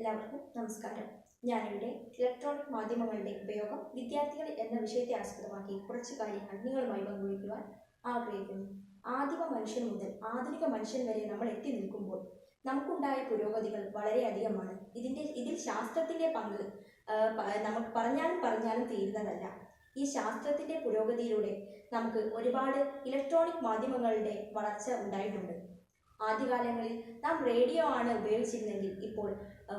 എല്ലാവർക്കും നമസ്കാരം. ഞാനിവിടെ ഇലക്ട്രോണിക് മാധ്യമങ്ങളുടെ ഉപയോഗം വിദ്യാർത്ഥികൾ എന്ന വിഷയത്തെ ആസ്പദമാക്കി കുറച്ച് കാര്യങ്ങൾ നിങ്ങളുമായി പങ്കുവയ്ക്കുവാൻ ആഗ്രഹിക്കുന്നു. ആദിമ മനുഷ്യൻ മുതൽ ആധുനിക മനുഷ്യൻ വരെ നമ്മൾ എത്തി നിൽക്കുമ്പോൾ നമുക്കുണ്ടായ പുരോഗതികൾ വളരെയധികമാണ് ഇതിന്റെ ഇതിൽ ശാസ്ത്രത്തിന്റെ പങ്ക് നമുക്ക് പറഞ്ഞാലും പറഞ്ഞാലും തീരുന്നതല്ല. ഈ ശാസ്ത്രത്തിന്റെ പുരോഗതിയിലൂടെ നമുക്ക് ഒരുപാട് ഇലക്ട്രോണിക് മാധ്യമങ്ങളുടെ വളർച്ച ഉണ്ടായിട്ടുണ്ട്. ആദ്യകാലങ്ങളിൽ നാം റേഡിയോ ആണ് ഉപയോഗിച്ചിരുന്നെങ്കിൽ ഇപ്പോൾ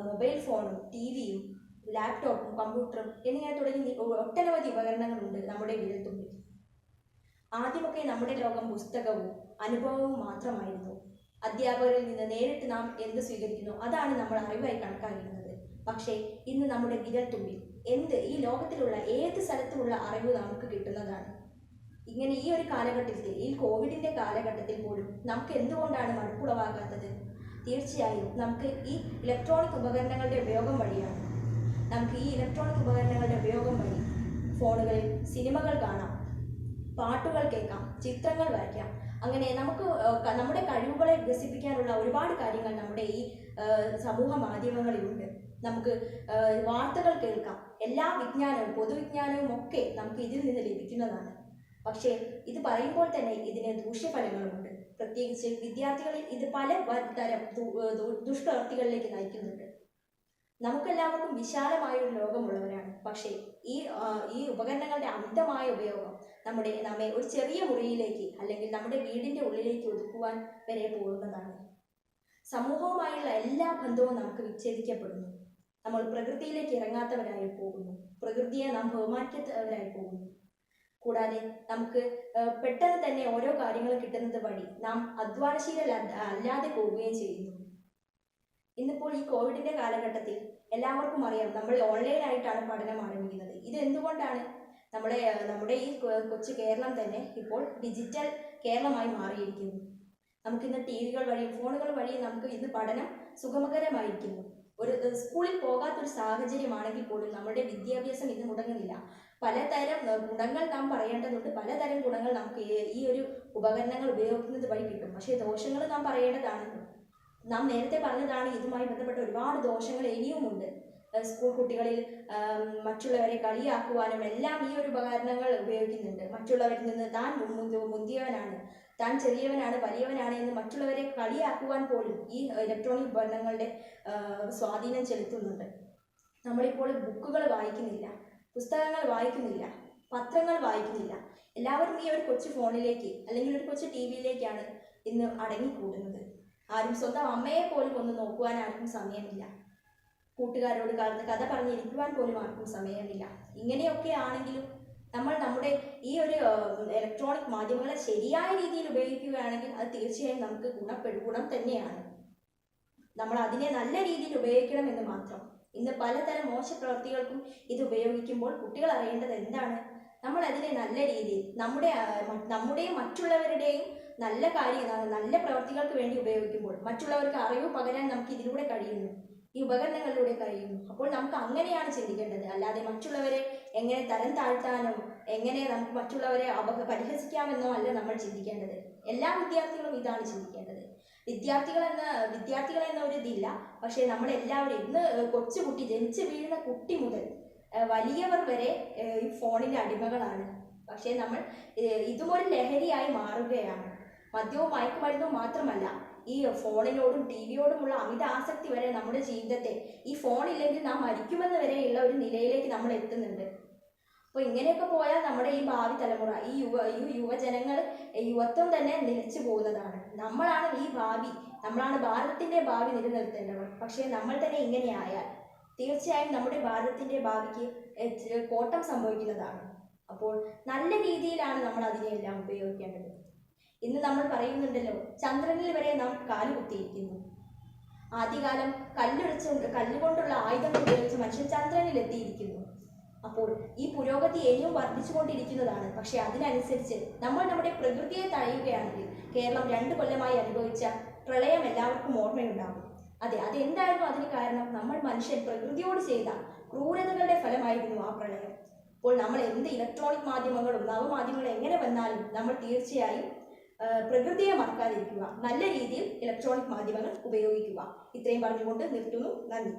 മൊബൈൽ ഫോണും ടി വിയും ലാപ്ടോപ്പും കമ്പ്യൂട്ടറും എന്നിങ്ങനെ തുടങ്ങി ഒട്ടനവധി ഉപകരണങ്ങളുണ്ട് നമ്മുടെ വിരൽത്തുമ്പിൽ. ആദ്യമൊക്കെ നമ്മുടെ ലോകം പുസ്തകവും അനുഭവവും മാത്രമായിരുന്നു. അധ്യാപകരിൽ നിന്ന് നേരിട്ട് നാം എന്ത് സ്വീകരിക്കുന്നു അതാണ് നമ്മൾ അറിവായി കണക്കാക്കിയിരുന്നത്. പക്ഷേ ഇന്ന് നമ്മുടെ വിരൽത്തുമ്പിൽ എന്ത് ഈ ലോകത്തിലുള്ള ഏത് സ്ഥലത്തുമുള്ള അറിവ് നമുക്ക് കിട്ടുന്നതാണ്? ഇങ്ങനെ ഈ ഒരു കാലഘട്ടത്തിൽ ഈ കോവിഡിന്റെ കാലഘട്ടത്തിൽ പോലും നമുക്ക് എന്തുകൊണ്ടാണ് മടുപ്പുളവാകാത്തത് തീർച്ചയായും നമുക്ക് ഈ ഇലക്ട്രോണിക് ഉപകരണങ്ങളുടെ ഉപയോഗം വഴിയാണ്. നമുക്ക് ഈ ഇലക്ട്രോണിക് ഉപകരണങ്ങളുടെ ഉപയോഗം വഴി ഫോണുകളിൽ സിനിമകൾ കാണാം പാട്ടുകൾ കേൾക്കാം ചിത്രങ്ങൾ വരയ്ക്കാം. അങ്ങനെ നമുക്ക് നമ്മുടെ കഴിവുകളെ വികസിപ്പിക്കാനുള്ള ഒരുപാട് കാര്യങ്ങൾ നമ്മുടെ ഈ സമൂഹ മാധ്യമങ്ങളിലുണ്ട്. നമുക്ക് വാർത്തകൾ കേൾക്കാം. എല്ലാ വിജ്ഞാനവും പൊതുവിജ്ഞാനവും ഒക്കെ നമുക്ക് ഇതിൽ നിന്ന് ലഭിക്കുന്നതാണ്. പക്ഷേ ഇത് പറയുമ്പോൾ തന്നെ ഇതിന് ദൂഷ്യഫലങ്ങളുമുണ്ട്. പ്രത്യേകിച്ച് വിദ്യാർത്ഥികളിൽ ഇത് പല തരം ദുഷ്പ്രവർത്തികളിലേക്ക് നയിക്കുന്നുണ്ട്. നമുക്കെല്ലാവർക്കും വിശാലമായ ഒരു ലോകമുള്ളവരാണ്. പക്ഷേ ഈ ഈ ഉപകരണങ്ങളുടെ അമിതമായ ഉപയോഗം നമ്മുടെ നമ്മെ ഒരു ചെറിയ മുറിയിലേക്ക് അല്ലെങ്കിൽ നമ്മുടെ വീടിന്റെ ഉള്ളിലേക്ക് ഒതുക്കുവാൻ വരെ പോകുന്നതാണ്. സമൂഹവുമായുള്ള എല്ലാ ബന്ധവും നമുക്ക് വിച്ഛേദിക്കപ്പെടുന്നു. നമ്മൾ പ്രകൃതിയിലേക്ക് ഇറങ്ങാത്തവരായി പോകുന്നു. പ്രകൃതിയെ നാം ബഹുമാനിക്കാത്തവരായി പോകുന്നു. കൂടാതെ നമുക്ക് പെട്ടെന്ന് തന്നെ ഓരോ കാര്യങ്ങൾ കിട്ടുന്നത് വഴി നാം അധ്വാനശീല അല്ലാതെ പോവുകയും ചെയ്യുന്നു. ഇന്നിപ്പോൾ ഈ കോവിഡിന്റെ കാലഘട്ടത്തിൽ എല്ലാവർക്കും അറിയാം നമ്മൾ ഓൺലൈനായിട്ടാണ് പഠനം ആരംഭിക്കുന്നത്. ഇത് എന്തുകൊണ്ടാണ്? നമ്മുടെ നമ്മുടെ ഈ കൊച്ചു കേരളം തന്നെ ഇപ്പോൾ ഡിജിറ്റൽ കേരളമായി മാറിയിരിക്കുന്നു. നമുക്കിന്ന് ടി വികൾ വഴിയും ഫോണുകൾ വഴിയും നമുക്ക് ഇന്ന് പഠനം സുഗമകരമായിരിക്കുന്നു ഒരു സ്കൂളിൽ പോകാത്തൊരു സാഹചര്യമാണെങ്കിൽ പോലും നമ്മുടെ വിദ്യാഭ്യാസം ഇന്ന് മുടങ്ങുന്നില്ല. പലതരം ഗുണങ്ങൾ നാം പറയേണ്ടതുണ്ട്. പലതരം ഗുണങ്ങൾ നമുക്ക് ഈ- ഒരു ഉപകരണങ്ങൾ ഉപയോഗിക്കുന്നത് വഴി കിട്ടും. പക്ഷേ ദോഷങ്ങൾ നാം പറയേണ്ടതാണ്. നാം നേരത്തെ പറഞ്ഞതാണ് ഇതുമായി ബന്ധപ്പെട്ട ഒരുപാട് ദോഷങ്ങൾ ഇനിയുമുണ്ട്. സ്കൂൾ കുട്ടികളിൽ മറ്റുള്ളവരെ കളിയാക്കുവാനും എല്ലാം ഈ ഒരു ഉപകരണങ്ങൾ ഉപയോഗിക്കുന്നുണ്ട്. മറ്റുള്ളവരിൽ നിന്ന് താൻ മുന്തിയവനാണ്. താൻ ചെറിയവനാണ് വലിയവനാണ് എന്ന് മറ്റുള്ളവരെ കളിയാക്കുവാൻ പോലും ഈ ഇലക്ട്രോണിക് ഉപകരണങ്ങളുടെ സ്വാധീനം ചെലുത്തുന്നുണ്ട്. നമ്മളിപ്പോൾ ബുക്കുകൾ വായിക്കുന്നില്ല. പുസ്തകങ്ങൾ വായിക്കുന്നില്ല പത്രങ്ങൾ വായിക്കുന്നില്ല. എല്ലാവരും ഈ ഒരു കൊച്ചു ഫോണിലേക്ക് അല്ലെങ്കിൽ ഒരു കൊച്ചു ടി വിയിലേക്കാണ് ഇന്ന് അടങ്ങിക്കൂടുന്നത്. ആരും സ്വന്തം അമ്മയെ പോലും ഒന്ന് നോക്കുവാൻ ആർക്കും സമയമില്ല. കൂട്ടുകാരോട് ക- കഥ പറഞ്ഞിരിക്കുവാൻ പോലും ആർക്കും സമയമില്ല. ഇങ്ങനെയൊക്കെ ആണെങ്കിലും നമ്മൾ നമ്മുടെ ഈ ഒരു ഇലക്ട്രോണിക് മാധ്യമങ്ങളെ ശരിയായ രീതിയിൽ ഉപയോഗിക്കുകയാണെങ്കിൽ അത് തീർച്ചയായും നമുക്ക് ഗുണപ്പെടും ഗുണം തന്നെയാണ്. നമ്മൾ അതിനെ നല്ല രീതിയിൽ ഉപയോഗിക്കണം എന്ന് മാത്രം. ഇന്ന് പലതരം മോശപ്രവൃത്തികൾക്കും ഇത് ഉപയോഗിക്കുമ്പോൾ കുട്ടികൾ അറിയേണ്ടത് എന്താണ്? നമ്മൾ അതിനെ നല്ല രീതിയിൽ നമ്മുടെ നമ്മുടെയും മറ്റുള്ളവരുടെയും നല്ല കാര്യം നല്ല പ്രവൃത്തികൾക്ക് വേണ്ടി ഉപയോഗിക്കുമ്പോൾ മറ്റുള്ളവർക്ക് അറിവ് പകരാൻ നമുക്ക് ഇതിലൂടെ കഴിയുന്നു. ഈ ഉപകരണങ്ങളിലൂടെ കഴിയുന്നു. അപ്പോൾ നമുക്ക് അങ്ങനെയാണ് ചിന്തിക്കേണ്ടത്. അല്ലാതെ മറ്റുള്ളവരെ എങ്ങനെ തരം താഴ്ത്താനോ എങ്ങനെ നമുക്ക് മറ്റുള്ളവരെ അപക പരിഹസിക്കാമെന്നോ അല്ല നമ്മൾ ചിന്തിക്കേണ്ടത്. എല്ലാ വിദ്യാർത്ഥികളും ഇതാണ് ചിന്തിക്കേണ്ടത്. വിദ്യാർത്ഥികൾ എന്ന വിദ്യാർത്ഥികൾ എന്ന ഒരു ഇതില്ല. പക്ഷേ നമ്മളെല്ലാവരും ഇന്ന് കൊച്ചുകുട്ടി ജനിച്ചു വീഴുന്ന കുട്ടി മുതൽ വലിയവർ വരെ ഈ ഫോണിന്റെ അടിമകളാണ്. പക്ഷേ നമ്മൾ ഇതും ഒരു ലഹരിയായി മാറുകയാണ്. മദ്യവും മയക്കുമരുന്നും മാത്രമല്ല ഈ ഫോണിനോടും ടി വിയോടുമുള്ള അമിത ആസക്തി വരെ നമ്മുടെ ജീവിതത്തെ ഈ ഫോണില്ലെങ്കിൽ നാം മരിക്കുമെന്ന് വരെയുള്ള ഒരു നിലയിലേക്ക് നമ്മൾ എത്തുന്നുണ്ട്. അപ്പോൾ ഇങ്ങനെയൊക്കെ പോയാൽ നമ്മുടെ ഈ ഭാവി തലമുറ ഈ യുവ ഈ യുവജനങ്ങൾ യുവത്വം തന്നെ നിലച്ചു പോകുന്നതാണ്. നമ്മളാണ് ഈ ഭാവി നമ്മളാണ് ഭാരതത്തിന്റെ ഭാവി നിലനിർത്തേണ്ടവർ. പക്ഷേ നമ്മൾ തന്നെ ഇങ്ങനെയായാൽ തീർച്ചയായും നമ്മുടെ ഭാരതത്തിന്റെ ഭാവിക്ക് കോട്ടം സംഭവിക്കുന്നതാണ്. അപ്പോൾ നല്ല രീതിയിലാണ് നമ്മൾ അതിനെയെല്ലാം ഉപയോഗിക്കേണ്ടത്. ഇന്ന് നമ്മൾ പറയുന്നുണ്ടല്ലോ. ചന്ദ്രനിൽ വരെ നാം കാലുകുത്തിയിരിക്കുന്നു ആദ്യകാലം കല്ലൊടിച്ച് കല്ലുകൊണ്ടുള്ള ആയുധങ്ങൾ ഉപയോഗിച്ച് മനുഷ്യൻ ചന്ദ്രനിൽ എത്തിയിരിക്കുന്നു. അപ്പോൾ ഈ പുരോഗതി ഇനിയും വർദ്ധിച്ചുകൊണ്ടിരിക്കുന്നതാണ്. പക്ഷെ അതിനനുസരിച്ച് നമ്മൾ നമ്മുടെ പ്രകൃതിയെ തഴയുകയാണെങ്കിൽ കേരളം രണ്ട് കൊല്ലമായി അനുഭവിച്ച പ്രളയം എല്ലാവർക്കും ഓർമ്മയുണ്ടാകും. അതെ അതെന്തായിരുന്നു അതിന് കാരണം? നമ്മൾ മനുഷ്യൻ പ്രകൃതിയോട് ചെയ്ത ക്രൂരതകളുടെ ഫലമായിരുന്നു ആ പ്രളയം. അപ്പോൾ നമ്മൾ എന്ത് ഇലക്ട്രോണിക് മാധ്യമങ്ങളും നവമാധ്യമങ്ങളും എങ്ങനെ വന്നാലും നമ്മൾ തീർച്ചയായും പ്രകൃതിയെ മറക്കാതിരിക്കുക. നല്ല രീതിയിൽ ഇലക്ട്രോണിക് മാധ്യമങ്ങൾ ഉപയോഗിക്കുക. ഇത്രയും പറഞ്ഞുകൊണ്ട് നിർത്തുന്നു. നന്ദി.